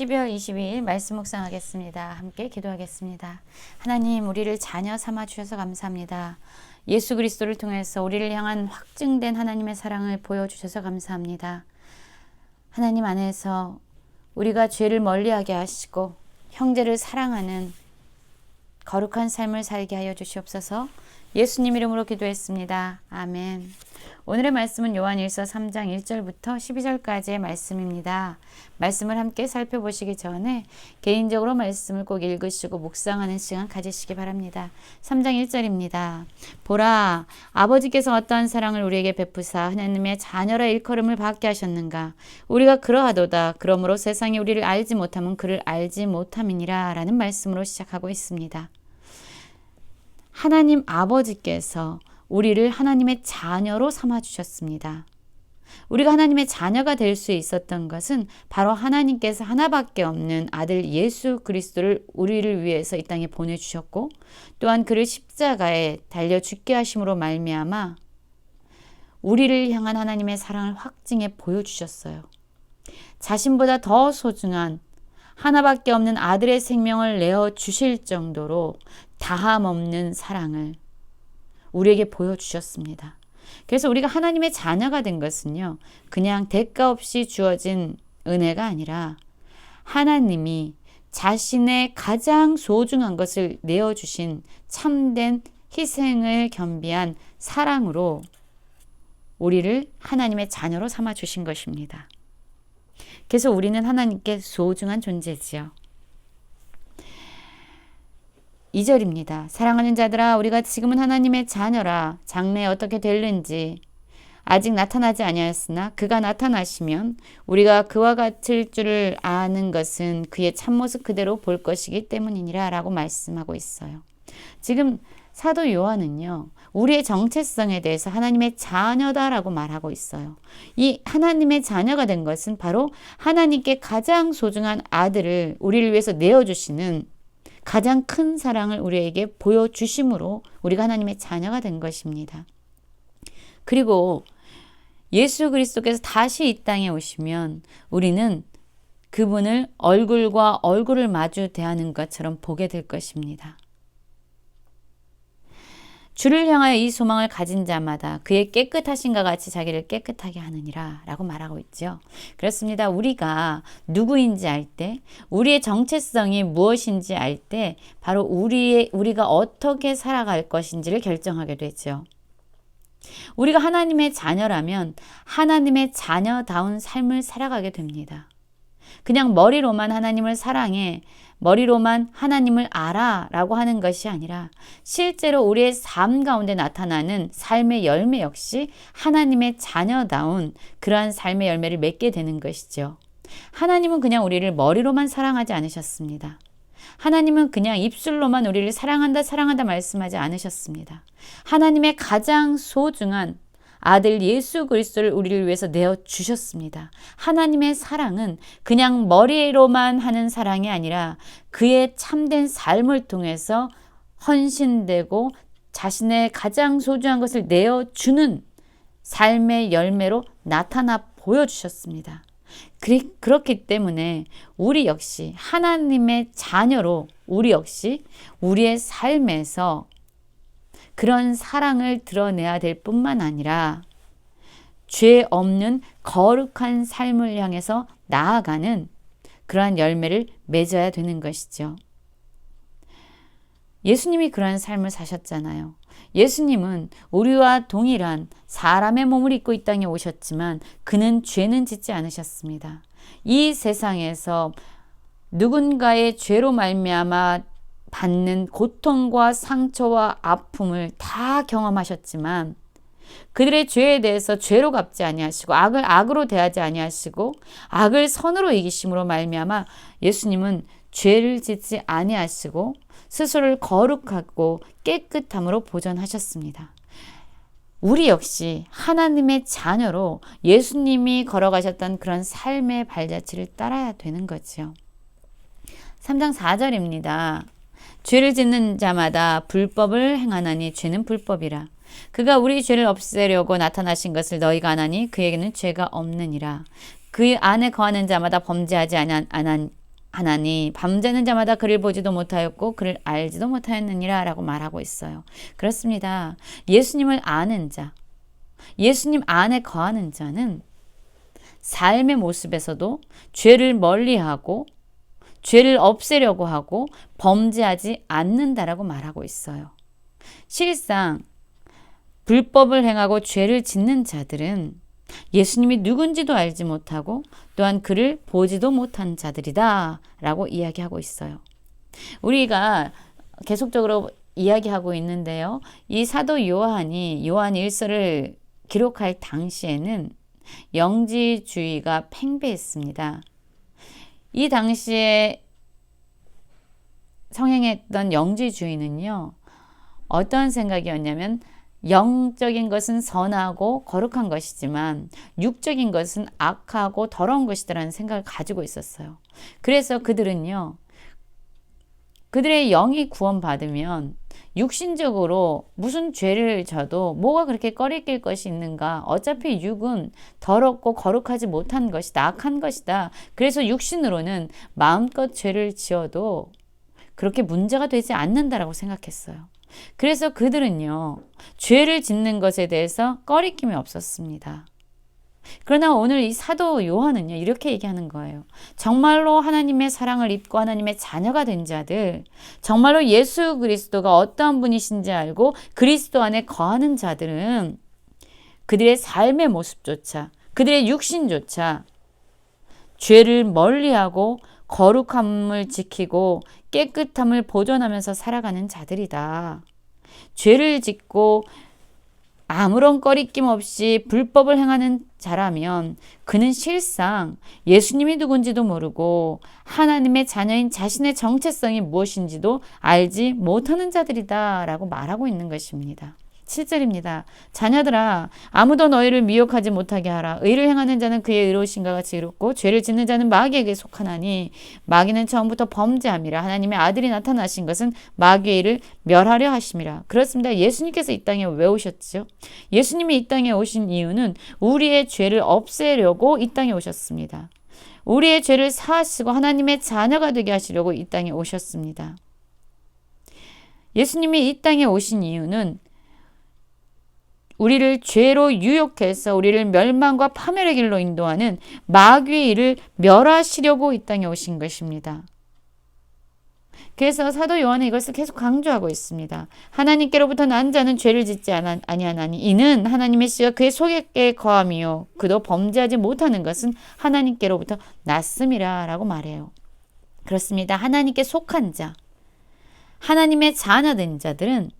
12월 22일 말씀 묵상하겠습니다. 함께 기도하겠습니다. 하나님, 우리를 자녀 삼아 주셔서 감사합니다. 예수 그리스도를 통해서 우리를 향한 확증된 하나님의 사랑을 보여 주셔서 감사합니다. 하나님 안에서 우리가 죄를 멀리하게 하시고 형제를 사랑하는 거룩한 삶을 살게 하여 주시옵소서. 예수님 이름으로 기도했습니다. 아멘. 오늘의 말씀은 요한 1서 3장 1절부터 12절까지의 말씀입니다. 말씀을 함께 살펴보시기 전에 개인적으로 말씀을 꼭 읽으시고 묵상하는 시간 가지시기 바랍니다. 3장 1절입니다. 보라, 아버지께서 어떠한 사랑을 우리에게 베푸사 하나님의 자녀라 일컬음을 받게 하셨는가? 우리가 그러하도다. 그러므로 세상이 우리를 알지 못하면 그를 알지 못함이니라 라는 말씀으로 시작하고 있습니다. 하나님 아버지께서 우리를 하나님의 자녀로 삼아 주셨습니다. 우리가 하나님의 자녀가 될 수 있었던 것은 바로 하나님께서 하나밖에 없는 아들 예수 그리스도를 우리를 위해서 이 땅에 보내 주셨고 또한 그를 십자가에 달려 죽게 하심으로 말미암아 우리를 향한 하나님의 사랑을 확증해 보여 주셨어요. 자신보다 더 소중한 하나밖에 없는 아들의 생명을 내어 주실 정도로 다함 없는 사랑을 우리에게 보여주셨습니다. 그래서 우리가 하나님의 자녀가 된 것은요, 그냥 대가 없이 주어진 은혜가 아니라 하나님이 자신의 가장 소중한 것을 내어주신 참된 희생을 겸비한 사랑으로 우리를 하나님의 자녀로 삼아 주신 것입니다. 그래서 우리는 하나님께 소중한 존재지요. 2절입니다. 사랑하는 자들아 우리가 지금은 하나님의 자녀라 장래에 어떻게 될는지 아직 나타나지 아니하였으나 그가 나타나시면 우리가 그와 같을 줄을 아는 것은 그의 참모습 그대로 볼 것이기 때문이니라 라고 말씀하고 있어요. 지금 사도 요한은요, 우리의 정체성에 대해서 하나님의 자녀다라고 말하고 있어요. 이 하나님의 자녀가 된 것은 바로 하나님께 가장 소중한 아들을 우리를 위해서 내어주시는 가장 큰 사랑을 우리에게 보여주심으로 우리가 하나님의 자녀가 된 것입니다. 그리고 예수 그리스도께서 다시 이 땅에 오시면 우리는 그분을 얼굴과 얼굴을 마주 대하는 것처럼 보게 될 것입니다. 주를 향하여 이 소망을 가진 자마다 그의 깨끗하신가 같이 자기를 깨끗하게 하느니라 라고 말하고 있죠. 그렇습니다. 우리가 누구인지 알 때, 우리의 정체성이 무엇인지 알 때, 바로 우리의, 우리가 어떻게 살아갈 것인지를 결정하게 되죠. 우리가 하나님의 자녀라면 하나님의 자녀다운 삶을 살아가게 됩니다. 그냥 머리로만 하나님을 사랑해 머리로만 하나님을 알아 라고 하는 것이 아니라 실제로 우리의 삶 가운데 나타나는 삶의 열매 역시 하나님의 자녀다운 그러한 삶의 열매를 맺게 되는 것이죠. 하나님은 그냥 우리를 머리로만 사랑하지 않으셨습니다. 하나님은 그냥 입술로만 우리를 사랑한다, 사랑한다 말씀하지 않으셨습니다. 하나님의 가장 소중한 아들 예수 그리스도를 우리를 위해서 내어 주셨습니다. 하나님의 사랑은 그냥 머리로만 하는 사랑이 아니라 그의 참된 삶을 통해서 헌신되고 자신의 가장 소중한 것을 내어 주는 삶의 열매로 나타나 보여주셨습니다. 그렇기 때문에 우리 역시 하나님의 자녀로 우리 역시 우리의 삶에서 그런 사랑을 드러내야 될 뿐만 아니라 죄 없는 거룩한 삶을 향해서 나아가는 그러한 열매를 맺어야 되는 것이죠. 예수님이 그러한 삶을 사셨잖아요. 예수님은 우리와 동일한 사람의 몸을 입고 이 땅에 오셨지만 그는 죄는 짓지 않으셨습니다. 이 세상에서 누군가의 죄로 말미암아 받는 고통과 상처와 아픔을 다 경험하셨지만 그들의 죄에 대해서 죄로 갚지 아니하시고 악을 악으로 대하지 아니하시고 악을 선으로 이기심으로 말미암아 예수님은 죄를 짓지 아니하시고 스스로를 거룩하고 깨끗함으로 보존하셨습니다. 우리 역시 하나님의 자녀로 예수님이 걸어가셨던 그런 삶의 발자취를 따라야 되는 거죠. 3장 4절입니다. 죄를 짓는 자마다 불법을 행하나니 죄는 불법이라. 그가 우리 죄를 없애려고 나타나신 것을 너희가 아나니 그에게는 죄가 없느니라. 그 안에 거하는 자마다 범죄하지 하나니 밤새는 자마다 그를 보지도 못하였고 그를 알지도 못하였느니라 라고 말하고 있어요. 그렇습니다. 예수님을 아는 자, 예수님 안에 거하는 자는 삶의 모습에서도 죄를 멀리하고 죄를 없애려고 하고 범죄하지 않는다라고 말하고 있어요. 실상 불법을 행하고 죄를 짓는 자들은 예수님이 누군지도 알지 못하고 또한 그를 보지도 못한 자들이다 라고 이야기하고 있어요. 우리가 계속적으로 이야기하고 있는데요. 이 사도 요한이 요한 일서를 기록할 당시에는 영지주의가 팽배했습니다. 이 당시에 성행했던 영지주의는요, 어떤 생각이었냐면, 영적인 것은 선하고 거룩한 것이지만, 육적인 것은 악하고 더러운 것이다라는 생각을 가지고 있었어요. 그래서 그들은요, 그들의 영이 구원받으면 육신적으로 무슨 죄를 져도 뭐가 그렇게 꺼리낄 것이 있는가? 어차피 육은 더럽고 거룩하지 못한 것이다. 악한 것이다. 그래서 육신으로는 마음껏 죄를 지어도 그렇게 문제가 되지 않는다라고 생각했어요. 그래서 그들은요, 죄를 짓는 것에 대해서 꺼리낌이 없었습니다. 그러나 오늘 이 사도 요한은요, 이렇게 얘기하는 거예요. 정말로 하나님의 사랑을 입고 하나님의 자녀가 된 자들, 정말로 예수 그리스도가 어떠한 분이신지 알고 그리스도 안에 거하는 자들은 그들의 삶의 모습조차, 그들의 육신조차 죄를 멀리하고 거룩함을 지키고 깨끗함을 보존하면서 살아가는 자들이다. 죄를 짓고 아무런 꺼리낌 없이 불법을 행하는 자라면 그는 실상 예수님이 누군지도 모르고 하나님의 자녀인 자신의 정체성이 무엇인지도 알지 못하는 자들이다 라고 말하고 있는 것입니다. 7절입니다. 자녀들아 아무도 너희를 미혹하지 못하게 하라. 의를 행하는 자는 그의 의로우신가 같이 이롭고 죄를 짓는 자는 마귀에게 속하나니 마귀는 처음부터 범죄함이라 하나님의 아들이 나타나신 것은 마귀의 일을 멸하려 하심이라. 그렇습니다. 예수님께서 이 땅에 왜 오셨죠? 예수님이 이 땅에 오신 이유는 우리의 죄를 없애려고 이 땅에 오셨습니다. 우리의 죄를 사하시고 하나님의 자녀가 되게 하시려고 이 땅에 오셨습니다. 예수님이 이 땅에 오신 이유는 우리를 죄로 유혹해서 우리를 멸망과 파멸의 길로 인도하는 마귀의 일을 멸하시려고 이 땅에 오신 것입니다. 그래서 사도 요한은 이것을 계속 강조하고 있습니다. 하나님께로부터 난 자는 죄를 짓지 아니하나니 이는 하나님의 씨가 그의 속에 거함이요 그도 범죄하지 못하는 것은 하나님께로부터 났음이라라고 말해요. 그렇습니다. 하나님께 속한 자, 하나님의 자녀된 자들은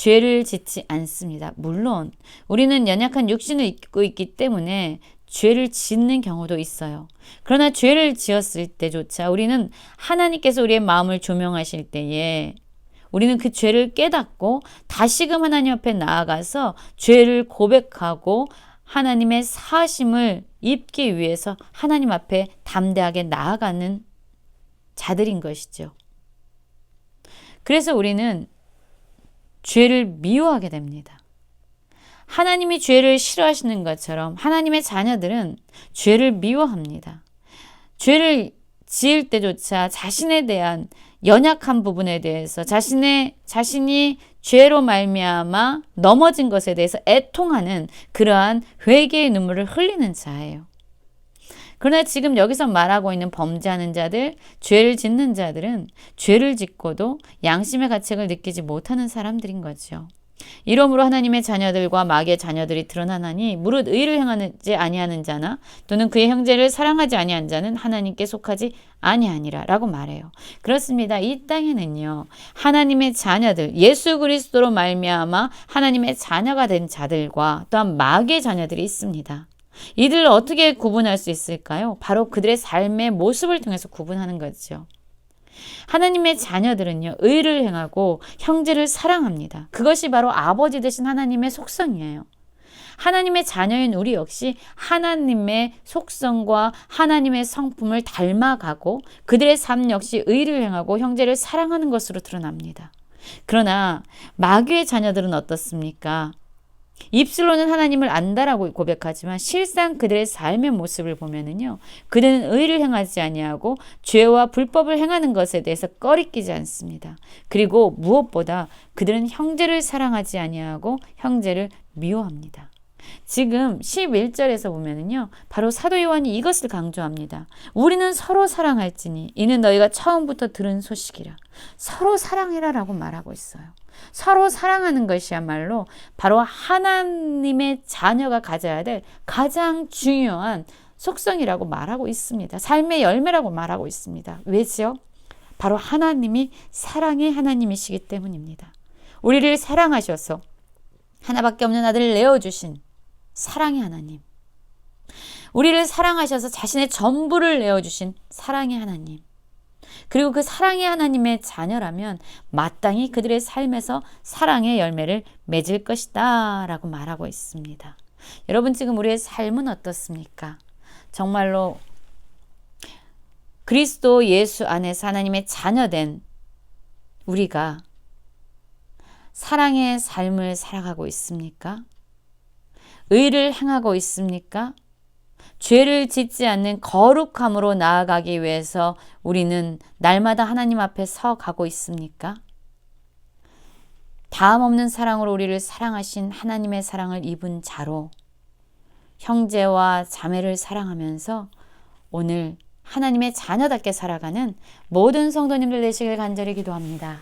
죄를 짓지 않습니다. 물론 우리는 연약한 육신을 입고 있기 때문에 죄를 짓는 경우도 있어요. 그러나 죄를 지었을 때조차 우리는 하나님께서 우리의 마음을 조명하실 때에 우리는 그 죄를 깨닫고 다시금 하나님 앞에 나아가서 죄를 고백하고 하나님의 사심을 입기 위해서 하나님 앞에 담대하게 나아가는 자들인 것이죠. 그래서 우리는 죄를 미워하게 됩니다. 하나님이 죄를 싫어하시는 것처럼 하나님의 자녀들은 죄를 미워합니다. 죄를 지을 때조차 자신에 대한 연약한 부분에 대해서 자신의 자신이 죄로 말미암아 넘어진 것에 대해서 애통하는 그러한 회개의 눈물을 흘리는 자예요. 그러나 지금 여기서 말하고 있는 범죄하는 자들, 죄를 짓는 자들은 죄를 짓고도 양심의 가책을 느끼지 못하는 사람들인 거죠. 이러므로 하나님의 자녀들과 마귀의 자녀들이 드러나나니 무릇 의를 행하지 아니하는 자나 또는 그의 형제를 사랑하지 아니한 자는 하나님께 속하지 아니하니라라고 말해요. 그렇습니다. 이 땅에는요. 하나님의 자녀들 예수 그리스도로 말미암아 하나님의 자녀가 된 자들과 또한 마귀의 자녀들이 있습니다. 이들을 어떻게 구분할 수 있을까요? 바로 그들의 삶의 모습을 통해서 구분하는 거죠. 하나님의 자녀들은요, 의를 행하고 형제를 사랑합니다. 그것이 바로 아버지 되신 하나님의 속성이에요. 하나님의 자녀인 우리 역시 하나님의 속성과 하나님의 성품을 닮아가고 그들의 삶 역시 의를 행하고 형제를 사랑하는 것으로 드러납니다. 그러나 마귀의 자녀들은 어떻습니까? 입술로는 하나님을 안다라고 고백하지만 실상 그들의 삶의 모습을 보면은요. 그들은 의를 행하지 아니하고 죄와 불법을 행하는 것에 대해서 꺼리끼지 않습니다. 그리고 무엇보다 그들은 형제를 사랑하지 아니하고 형제를 미워합니다. 지금 11절에서 보면은요. 바로 사도 요한이 이것을 강조합니다. 우리는 서로 사랑할지니 이는 너희가 처음부터 들은 소식이라. 서로 사랑해라라고 말하고 있어요. 서로 사랑하는 것이야말로 바로 하나님의 자녀가 가져야 될 가장 중요한 속성이라고 말하고 있습니다. 삶의 열매라고 말하고 있습니다. 왜지요? 바로 하나님이 사랑의 하나님이시기 때문입니다. 우리를 사랑하셔서 하나밖에 없는 아들을 내어주신 사랑의 하나님. 우리를 사랑하셔서 자신의 전부를 내어주신 사랑의 하나님. 그리고 그 사랑의 하나님의 자녀라면 마땅히 그들의 삶에서 사랑의 열매를 맺을 것이다 라고 말하고 있습니다. 여러분 지금 우리의 삶은 어떻습니까? 정말로 그리스도 예수 안에서 하나님의 자녀된 우리가 사랑의 삶을 살아가고 있습니까? 의를 행하고 있습니까? 죄를 짓지 않는 거룩함으로 나아가기 위해서 우리는 날마다 하나님 앞에 서 가고 있습니까? 다음 없는 사랑으로 우리를 사랑하신 하나님의 사랑을 입은 자로 형제와 자매를 사랑하면서 오늘 하나님의 자녀답게 살아가는 모든 성도님들 되시길 간절히 기도합니다.